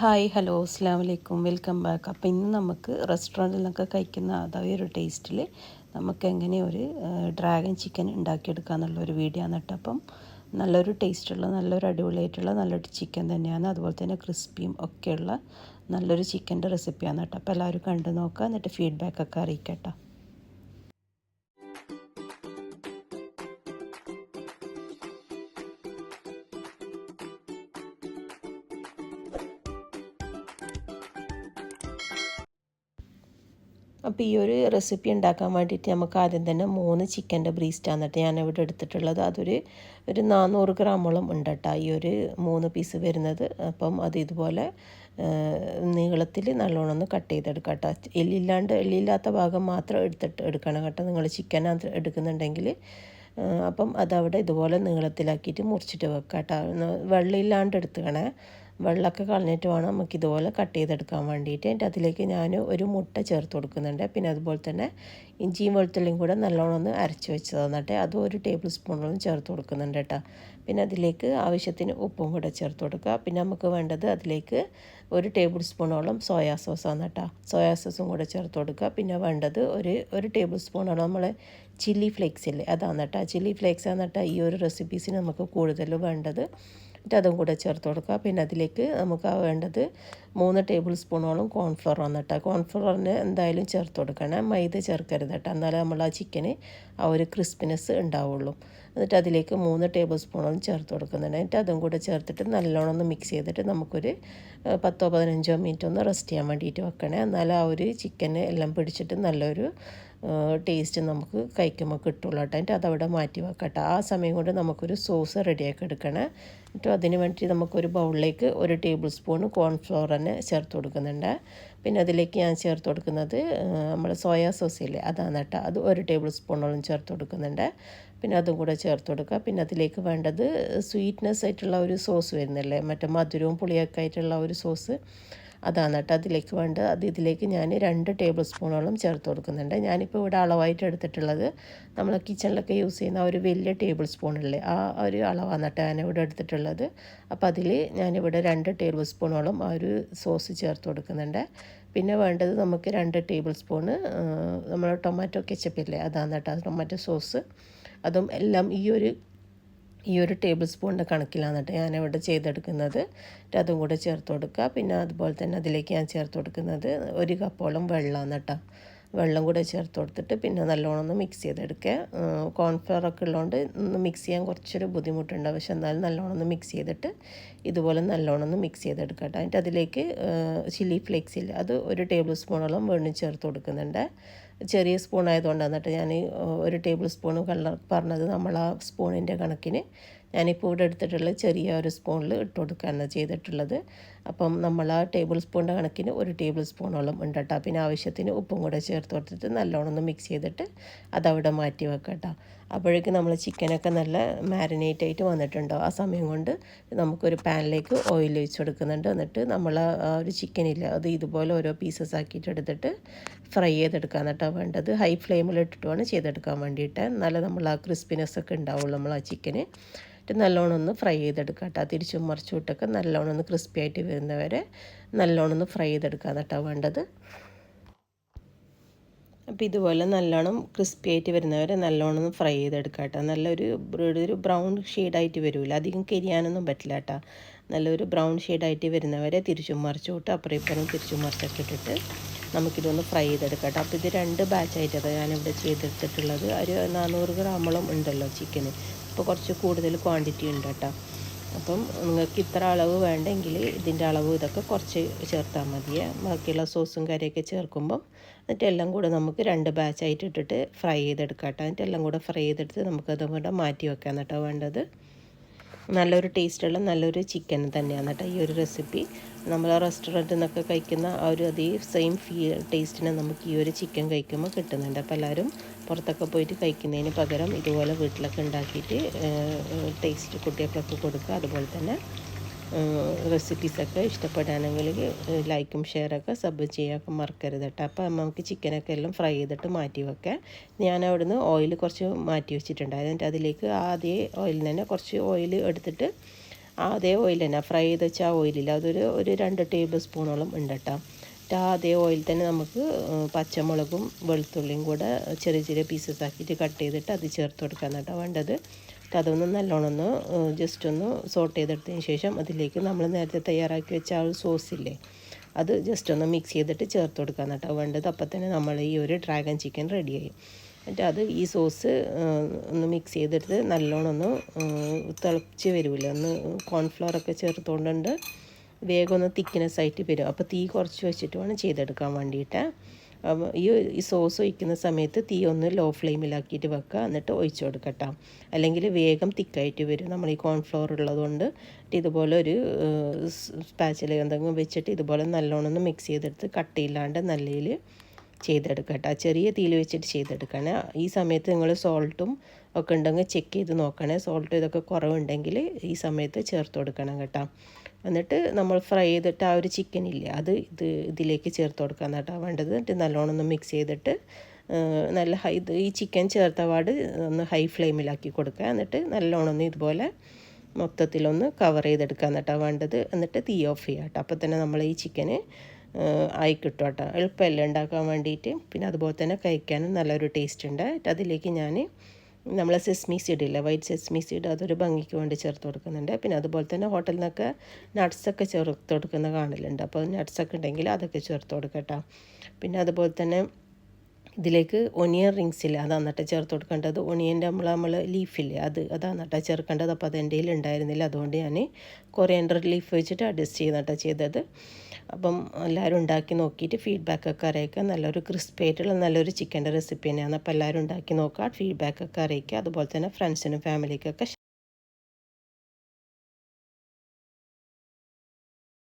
Hi hello അസ്സാം വലൈക്കും welcome back. അപ്പോൾ ഇന്ന് നമുക്ക് റെസ്റ്റോറന്റിൽ നിന്നൊക്കെ കഴിക്കുന്ന അതേ ഒരു ടേസ്റ്റിൽ നമുക്ക് എങ്ങനെ ഒരു ഡ്രാഗൺ ചിക്കൻ ഉണ്ടാക്കിയെടുക്കുക എന്നുള്ള ഒരു വീഡിയോ ആണ് കേട്ടോ. അപ്പം നല്ലൊരു ടേസ്റ്റുള്ള നല്ലൊരു അടിപൊളിയായിട്ടുള്ള നല്ലൊരു ചിക്കൻ തന്നെയാണ്. അതുപോലെ തന്നെ ക്രിസ്പിയും ഒക്കെയുള്ള നല്ലൊരു ചിക്കന്റെ റെസിപ്പിയാണ് കേട്ടോ. അപ്പോൾ എല്ലാവരും കണ്ടു നോക്കുക. എന്നിട്ട് ഫീഡ്ബാക്കൊക്കെ അറിയിക്കട്ടോ അപ്പോൾ ഈ ഒരു റെസിപ്പി ഉണ്ടാക്കാൻ വേണ്ടിയിട്ട് നമുക്ക് ആദ്യം തന്നെ മൂന്ന് ചിക്കന്റെ ബ്രീസ്റ്റാണ് കേട്ടോ ഇവിടെ എടുത്തിട്ടുള്ളത്. അതൊരു ഒരു നാനൂറ് ഗ്രാമോളം ഉണ്ട് കേട്ടോ ഈ ഒരു മൂന്ന് പീസ് വരുന്നത്. അപ്പം അത് ഇതുപോലെ നീളത്തിൽ നല്ലോണം ഒന്ന് കട്ട് ചെയ്തെടുക്കാം കേട്ടോ എല്ലില്ലാണ്ട് എല്ലില്ലാത്ത ഭാഗം മാത്രം എടുത്തിട്ട് എടുക്കണം കേട്ടോ. നിങ്ങൾ ചിക്കൻ എടുക്കുന്നുണ്ടെങ്കിൽ അപ്പം അതവിടെ ഇതുപോലെ നീളത്തിലാക്കിയിട്ട് മുറിച്ചിട്ട് വെക്കാം കേട്ടോ വെള്ളമില്ലാണ്ട് എടുത്തുക്കണേ. വെള്ളമൊക്കെ കളഞ്ഞിട്ട് വേണം നമുക്ക് ഇതുപോലെ കട്ട് ചെയ്തെടുക്കാൻ വേണ്ടിയിട്ട്. എന്റെ അതിലേക്ക് ഞാൻ ഒരു മുട്ട ചേർത്ത് കൊടുക്കുന്നുണ്ട്. പിന്നെ അതുപോലെ തന്നെ ഇഞ്ചിയും വെളുത്തുള്ളിയും കൂടെ നല്ലോണം ഒന്ന് അരച്ച് വെച്ച് തന്നിട്ട് അതും ഒരു ടേബിൾ സ്പൂണോളം ചേർത്ത് കൊടുക്കുന്നുണ്ട് കേട്ടോ. പിന്നെ അതിലേക്ക് ആവശ്യത്തിന് ഉപ്പും കൂടെ ചേർത്ത് കൊടുക്കുക. പിന്നെ നമുക്ക് വേണ്ടത് അതിലേക്ക് ഒരു ടേബിൾ സ്പൂണോളം സോയാ സോസാണ് കേട്ടോ. സോയാ സോസും കൂടെ ചേർത്ത് കൊടുക്കുക. പിന്നെ വേണ്ടത് ഒരു ഒരു ടേബിൾ സ്പൂണോളം നമ്മൾ ചില്ലി ഫ്ലേക്സ് ഇല്ലേ? അതാണ് കേട്ടോ. ചില്ലി ഫ്ലേക്സ് ആണ് കേട്ടോ ഈ ഒരു റെസിപ്പീസിന് നമുക്ക് കൂടുതൽ വേണ്ടത്. എന്നിട്ട് അതും കൂടെ ചേർത്ത് കൊടുക്കുക. പിന്നെ അതിലേക്ക് നമുക്ക് വേണ്ടത് മൂന്ന് ടേബിൾ സ്പൂണോളം കോൺഫ്ലോർ വന്നിട്ട് കോൺഫ്ലോറിന് എന്തായാലും ചേർത്ത് കൊടുക്കണം. മൈദ ചേർക്കരുത് കേട്ടോ. എന്നാലേ നമ്മൾ ആ ചിക്കന് ആ ഒരു ക്രിസ്പിനെസ് ഉണ്ടാവുള്ളൂ. എന്നിട്ട് അതിലേക്ക് മൂന്ന് ടേബിൾ സ്പൂണോളം ചേർത്ത് കൊടുക്കുന്നുണ്ട്. എന്നിട്ട് അതും കൂടെ ചേർത്തിട്ട് നല്ലോണം ഒന്ന് മിക്സ് ചെയ്തിട്ട് നമുക്കൊരു പത്തോ പതിനഞ്ചോ മിനിറ്റ് ഒന്ന് റെസ്റ്റ് ചെയ്യാൻ വേണ്ടിയിട്ട് വെക്കണേ. എന്നാൽ ആ ഒരു ചിക്കന് എല്ലാം പിടിച്ചിട്ട് നല്ലൊരു ടേസ്റ്റ് നമുക്ക് കഴിക്കുമ്പോൾ കിട്ടുള്ളൂ കേട്ടോ. എന്നിട്ട് അതവിടെ മാറ്റി വെക്കട്ടെ. ആ സമയം കൊണ്ട് നമുക്കൊരു സോസ് റെഡിയാക്കി എടുക്കണം. എന്നിട്ട് അതിന് വേണ്ടി നമുക്കൊരു ബൗളിലേക്ക് ഒരു ടേബിൾ സ്പൂൺ കോൺഫ്ലോർ തന്നെ ചേർത്ത് കൊടുക്കുന്നുണ്ട്. പിന്നെ അതിലേക്ക് ഞാൻ ചേർത്ത് കൊടുക്കുന്നത് നമ്മൾ സോയാ സോസ് ഇല്ലേ? അതാണ് കേട്ടോ. അത് ഒരു ടേബിൾ സ്പൂണോളം ചേർത്ത് കൊടുക്കുന്നുണ്ട്. പിന്നെ അതും കൂടെ ചേർത്ത് കൊടുക്കുക. പിന്നെ അതിലേക്ക് വേണ്ടത് സ്വീറ്റ്നെസ് ആയിട്ടുള്ള ഒരു സോസ് വരുന്നില്ലേ? മറ്റേ മധുരവും പുളിയൊക്കെ ആയിട്ടുള്ള ഒരു സോസ് അതാണ് കേട്ടോ. അതിലേക്ക് വേണ്ടത്. അത് ഇതിലേക്ക് ഞാൻ രണ്ട് ടേബിൾ സ്പൂണോളം ചേർത്ത് കൊടുക്കുന്നുണ്ട്. ഞാനിപ്പോൾ ഇവിടെ അളവായിട്ട് എടുത്തിട്ടുള്ളത് നമ്മൾ കിച്ചണിലൊക്കെ യൂസ് ചെയ്യുന്ന ഒരു വലിയ ടേബിൾ സ്പൂണല്ലേ ആ ഒരു അളവാണ് കേട്ടോ ഞാൻ ഇവിടെ എടുത്തിട്ടുള്ളത്. അപ്പോൾ അതിൽ ഞാനിവിടെ രണ്ട് ടേബിൾ സ്പൂണോളം ആ ഒരു സോസ് ചേർത്ത് കൊടുക്കുന്നുണ്ട്. പിന്നെ വേണ്ടത് നമുക്ക് രണ്ട് ടേബിൾ സ്പൂണ് നമ്മൾ ടൊമാറ്റോ കെച്ചപ്പില്ലേ അതാണ് കേട്ടോ ടൊമാറ്റോ സോസ് അതും എല്ലാം ഈ ഒരു ഈ ഒരു ടേബിൾ സ്പൂണിന്റെ കണക്കിലാണ് കേട്ടോ ഞാനിവിടെ ചെയ്തെടുക്കുന്നത്. അതും കൂടെ ചേർത്ത് കൊടുക്കുക. പിന്നെ അതുപോലെ തന്നെ അതിലേക്ക് ഞാൻ ചേർത്ത് കൊടുക്കുന്നത് ഒരു കപ്പോളം വെള്ളമാണ് കേട്ടോ. വെള്ളം കൂടെ ചേർത്ത് കൊടുത്തിട്ട് പിന്നെ നല്ലോണം ഒന്ന് മിക്സ് ചെയ്തെടുക്കുക. കോൺഫ്ലവർ ഒക്കെ ഉള്ളതുകൊണ്ട് ഒന്ന് മിക്സ് ചെയ്യാൻ കുറച്ചൊരു ബുദ്ധിമുട്ടുണ്ട്. പക്ഷെ എന്നാലും നല്ലോണം ഒന്ന് മിക്സ് ചെയ്തിട്ട് ഇതുപോലെ നല്ലോണം ഒന്ന് മിക്സ് ചെയ്തെടുക്കുക കേട്ടോ. എന്നിട്ട് അതിലേക്ക് ചില്ലി ഫ്ലേക്സ് ഇല്ല അത് ഒരു ടേബിൾ സ്പൂണോളം വെണ്ണി ചേർത്ത് കൊടുക്കുന്നുണ്ട്. ചെറിയ സ്പൂൺ ആയതുകൊണ്ടാണ് എന്നിട്ട് ഞാൻ ഒരു ടേബിൾ സ്പൂൺ കളർ പറഞ്ഞത് നമ്മൾ ആ സ്പൂണിന്റെ കണക്കിന് ഞാനിപ്പോൾ ഇവിടെ എടുത്തിട്ടുള്ള ചെറിയ ഒരു സ്പൂണിൽ ഇട്ട് കൊടുക്കുകയാണ് ചെയ്തിട്ടുള്ളത്. അപ്പം നമ്മൾ ആ ടേബിൾ സ്പൂണിന്റെ കണക്കിന് ഒരു ടേബിൾ സ്പൂണോളം ഉണ്ട് കേട്ടോ. പിന്നെ ആവശ്യത്തിന് ഉപ്പും കൂടെ ചേർത്ത് കൊടുത്തിട്ട് നല്ലോണം ഒന്ന് മിക്സ് ചെയ്തിട്ട് അതവിടെ മാറ്റി വെക്കാം കേട്ടോ. അപ്പോഴേക്കും നമ്മൾ ചിക്കനൊക്കെ നല്ല മാരിനേറ്റ് ആയിട്ട് വന്നിട്ടുണ്ടോ? ആ സമയം കൊണ്ട് നമുക്കൊരു പാനിലേക്ക് ഓയിൽ ഒഴിച്ച് കൊടുക്കുന്നുണ്ട്. എന്നിട്ട് നമ്മൾ ആ ഒരു ചിക്കനില്ല അത് ഇതുപോലെ ഓരോ പീസസ് ആക്കിയിട്ട് എടുത്തിട്ട് ഫ്രൈ ചെയ്തെടുക്കാൻ കേട്ടോ വേണ്ടത്. ഹൈ ഫ്ലെയിമിൽ ഇട്ടിട്ടുമാണ് ചെയ്തെടുക്കാൻ വേണ്ടിയിട്ട്. നല്ല നമ്മൾ ആ ക്രിസ്പിനെസ് ഒക്കെ ഉണ്ടാവുള്ളൂ നമ്മൾ ആ ചിക്കന് നല്ലോണം ഒന്ന് ഫ്രൈ ചെയ്തെടുക്കാം കേട്ടോ. തിരിച്ചും മറിച്ചും ഇട്ടൊക്കെ നല്ലോണം ഒന്ന് ക്രിസ്പി ആയിട്ട് വരുന്നവരെ നല്ലോണം ഒന്ന് ഫ്രൈ ചെയ്തെടുക്കാൻ കേട്ടോ വേണ്ടത്. അപ്പോൾ ഇതുപോലെ നല്ലോണം ക്രിസ്പി ആയിട്ട് വരുന്നവരെ നല്ലോണം ഒന്ന് ഫ്രൈ ചെയ്തെടുക്കുക കേട്ടോ നല്ലൊരു ഒരു ബ്രൗൺ ഷെയ്ഡായിട്ട് വരില്ല അധികം കരിയാനൊന്നും പറ്റില്ല കേട്ടോ നല്ലൊരു ബ്രൗൺ ഷെയ്ഡായിട്ട് വരുന്നവരെ തിരിച്ചും മറിച്ചു വിട്ട് അപ്പുറം ഇപ്പുറം തിരിച്ചും മറിച്ചൊക്കെ ഇട്ടിട്ട് നമുക്കിതൊന്ന് ഫ്രൈ ചെയ്തെടുക്കാം കേട്ടോ അപ്പോൾ ഇത് രണ്ട് ബാച്ചായിട്ടാണ് ഞാനിവിടെ ചെയ്തെടുത്തിട്ടുള്ളത്. ഒരു നാനൂറ് ഗ്രാമോളം ഉണ്ടല്ലോ ചിക്കന്. അപ്പോൾ കുറച്ച് കൂടുതൽ ക്വാണ്ടിറ്റി ഉണ്ട് കേട്ടോ അപ്പം നിങ്ങൾക്ക് ഇത്ര അളവ് വേണ്ടെങ്കിൽ ഇതിന്റെ അളവ് ഇതൊക്കെ കുറച്ച് ചേർത്താൽ മതിയെ. ബാക്കിയുള്ള സോസും കറിയൊക്കെ ചേർക്കുമ്പം എന്നിട്ട് എല്ലാം കൂടെ നമുക്ക് രണ്ട് ബാച്ചായിട്ട് ഇട്ടിട്ട് ഫ്രൈ ചെയ്തെടുക്കാം കേട്ടോ. എന്നിട്ട് എല്ലാം കൂടെ ഫ്രൈ ചെയ്തെടുത്ത് നമുക്കതും കൂടെ മാറ്റി വെക്കാൻ കേട്ടോ വേണ്ടത്. നല്ലൊരു ടേസ്റ്റുള്ള നല്ലൊരു ചിക്കൻ തന്നെയാണ് കേട്ടോ ഈ ഒരു റെസിപ്പി നമ്മൾ റെസ്റ്റോറന്റിൽ നിന്നൊക്കെ കഴിക്കുന്ന ആ ഒരു അതേ സെയിം ഫീ ടേസ്റ്റിനെ നമുക്ക് ഈ ഒരു ചിക്കൻ കഴിക്കുമ്പോൾ കിട്ടുന്നുണ്ട്. അപ്പോൾ എല്ലാവരും പുറത്തൊക്കെ പോയിട്ട് കഴിക്കുന്നതിന് പകരം ഇതുപോലെ വീട്ടിലൊക്കെ ഉണ്ടാക്കിയിട്ട് ടേസ്റ്റ് കുട്ടികൾക്കൊക്കെ കൊടുക്കുക. അതുപോലെ തന്നെ റെസിപ്പീസൊക്കെ ഇഷ്ടപ്പെടുകയാണെങ്കിൽ ലൈക്കും ഷെയറൊക്കെ സബ് ചെയ്യാനൊക്കെ മറക്കരുത് കേട്ടോ അപ്പോൾ നമുക്ക് ചിക്കനൊക്കെ എല്ലാം ഫ്രൈ ചെയ്തിട്ട് മാറ്റി വെക്കാം. ഞാൻ അവിടുന്ന് ഓയിൽ കുറച്ച് മാറ്റി വെച്ചിട്ടുണ്ട്. എന്നിട്ട് അതിലേക്ക് ആദ്യം ഓയിലിൽ തന്നെ കുറച്ച് ഓയിൽ എടുത്തിട്ട് അതേ ഓയിൽ തന്നെ ഫ്രൈ ചെയ്ത് വെച്ച ആ അതൊരു ഒരു രണ്ട് ടേബിൾ സ്പൂണോളം ഉണ്ട് കേട്ടോ അതേ ഓയിൽ തന്നെ നമുക്ക് പച്ചമുളകും വെളുത്തുള്ളിയും കൂടെ ചെറിയ ചെറിയ പീസസ് ആക്കിയിട്ട് കട്ട് ചെയ്തിട്ട് അത് ചേർത്ത് കൊടുക്കാൻ കേട്ടോ വേണ്ടത്. എന്നിട്ട് അതൊന്ന് നല്ലോണം ഒന്ന് ജസ്റ്റ് ഒന്ന് സോട്ട് ചെയ്തെടുത്തതിന് ശേഷം അതിലേക്ക് നമ്മൾ നേരത്തെ തയ്യാറാക്കി വെച്ച ആ ഒരു ഇല്ലേ അത് ജസ്റ്റ് ഒന്ന് മിക്സ് ചെയ്തിട്ട് ചേർത്ത് കൊടുക്കാൻ കേട്ടോ. വേണ്ടത് അപ്പം തന്നെ നമ്മൾ ഈ ഒരു ഡ്രാഗൺ ചിക്കൻ റെഡിയായി എന്നിട്ട് അത് ഈ സോസ് ഒന്ന് മിക്സ് ചെയ്തെടുത്ത് നല്ലോണം ഒന്ന് തിളച്ച് വരുമല്ലോ ഒന്ന് കോൺഫ്ലവറൊക്കെ ചേർത്തുകൊണ്ടുണ്ട് വേഗം ഒന്ന് തിക്നെസ് ആയിട്ട് വരും. അപ്പോൾ തീ കുറച്ച് വെച്ചിട്ട് വേണം ചെയ്തെടുക്കാൻ വേണ്ടിയിട്ട്. ഈ ഈ സോസ് ഒഴിക്കുന്ന സമയത്ത് തീ ഒന്ന് ലോ ഫ്ലെയിമിലാക്കിയിട്ട് വെക്കുക. എന്നിട്ട് ഒഴിച്ചു കൊടുക്കട്ടോ. അല്ലെങ്കിൽ വേഗം തിക്കായിട്ട് വരും. നമ്മൾ ഈ കോൺഫ്ലവർ ഉള്ളതുകൊണ്ട് ഇതുപോലെ ഒരു സ്പാച്ചിൽ എന്തെങ്കിലും വെച്ചിട്ട് ഇതുപോലെ നല്ലോണം ഒന്ന് മിക്സ് ചെയ്തെടുത്ത് കട്ടിയില്ലാണ്ട് നല്ലയിൽ ചെയ്തെടുക്കട്ടെ ചെറിയ തീയിൽ വെച്ചിട്ട് ചെയ്തെടുക്കണേ ഈ സമയത്ത് നിങ്ങൾ സോൾട്ടും ഒക്കെ ഉണ്ടെങ്കിൽ ചെക്ക് ചെയ്ത് നോക്കണേ. സോൾട്ട് ഇതൊക്കെ കുറവുണ്ടെങ്കിൽ ഈ സമയത്ത് ചേർത്ത് കൊടുക്കണം കേട്ടോ. എന്നിട്ട് നമ്മൾ ഫ്രൈ ചെയ്തിട്ട് ആ ഒരു ചിക്കൻ ഇല്ലേ അത് ഇത് ഇതിലേക്ക് ചേർത്ത് കൊടുക്കാൻ കേട്ടോ വേണ്ടത്. എന്നിട്ട് നല്ലോണം ഒന്ന് മിക്സ് ചെയ്തിട്ട് നല്ല ഹൈ ഈ ചിക്കൻ ചേർത്ത പാട് ഒന്ന് ഹൈ ഫ്ലെയിമിലാക്കി കൊടുക്കുക. എന്നിട്ട് നല്ലോണം ഒന്ന് ഇതുപോലെ മൊത്തത്തിലൊന്ന് കവർ ചെയ്തെടുക്കാൻ കേട്ടോ വേണ്ടത്. എന്നിട്ട് തീ ഓഫ് ചെയ്യാം കേട്ടോ. അപ്പോൾ തന്നെ നമ്മൾ ഈ ചിക്കന് ആയി കിട്ടും കേട്ടോ എളുപ്പമല്ല ഉണ്ടാക്കാൻ വേണ്ടിയിട്ട്. പിന്നെ അതുപോലെ തന്നെ കഴിക്കാനും നല്ലൊരു ടേസ്റ്റ് ഉണ്ട്. അതിലേക്ക് ഞാൻ നമ്മൾ സെസ്മി സീഡ് ഇല്ല വൈറ്റ് സെസ്മി സീഡ് അതൊരു ഭംഗിക്ക് വേണ്ടി ചേർത്ത് കൊടുക്കുന്നുണ്ട്. പിന്നെ അതുപോലെ തന്നെ ഹോട്ടലിൽ നിന്നൊക്കെ നട്ട്സൊക്കെ ചേർത്ത് കൊടുക്കുന്ന കാണലുണ്ട്. അപ്പോൾ നട്ട്സൊക്കെ ഉണ്ടെങ്കിൽ അതൊക്കെ ചേർത്ത് കൊടുക്കട്ടോ. പിന്നെ അതുപോലെ തന്നെ ഇതിലേക്ക് ഒനിയൻ റിങ്സ് ഇല്ല അതാണ് നട്ട ചേർത്ത് കൊടുക്കേണ്ടത്. ഒനിയന്റെ നമ്മൾ നമ്മൾ ലീഫില്ലേ അത് അതാണ് നട്ട ചേർക്കേണ്ടത്. അപ്പോൾ അത് എന്റെ കയ്യിൽ ഉണ്ടായിരുന്നില്ല. അതുകൊണ്ട് ഞാൻ കൊറിയൻഡർ ലീഫ് വെച്ചിട്ട് അഡ്ജസ്റ്റ് ചെയ്തിട്ടാണ് ചെയ്തത്. അപ്പം എല്ലാവരും ഉണ്ടാക്കി നോക്കിയിട്ട് ഫീഡ്ബാക്കൊക്കെ അറിയിക്കുക. നല്ലൊരു ക്രിസ്പി ആയിട്ടുള്ള നല്ലൊരു ചിക്കന്റെ റെസിപ്പി തന്നെയാണ്. അപ്പോൾ എല്ലാവരും ഉണ്ടാക്കി നോക്കുക. ഫീഡ്ബാക്കൊക്കെ അറിയിക്കുക. അതുപോലെ തന്നെ ഫ്രണ്ട്സിനും ഫാമിലിക്കൊക്കെ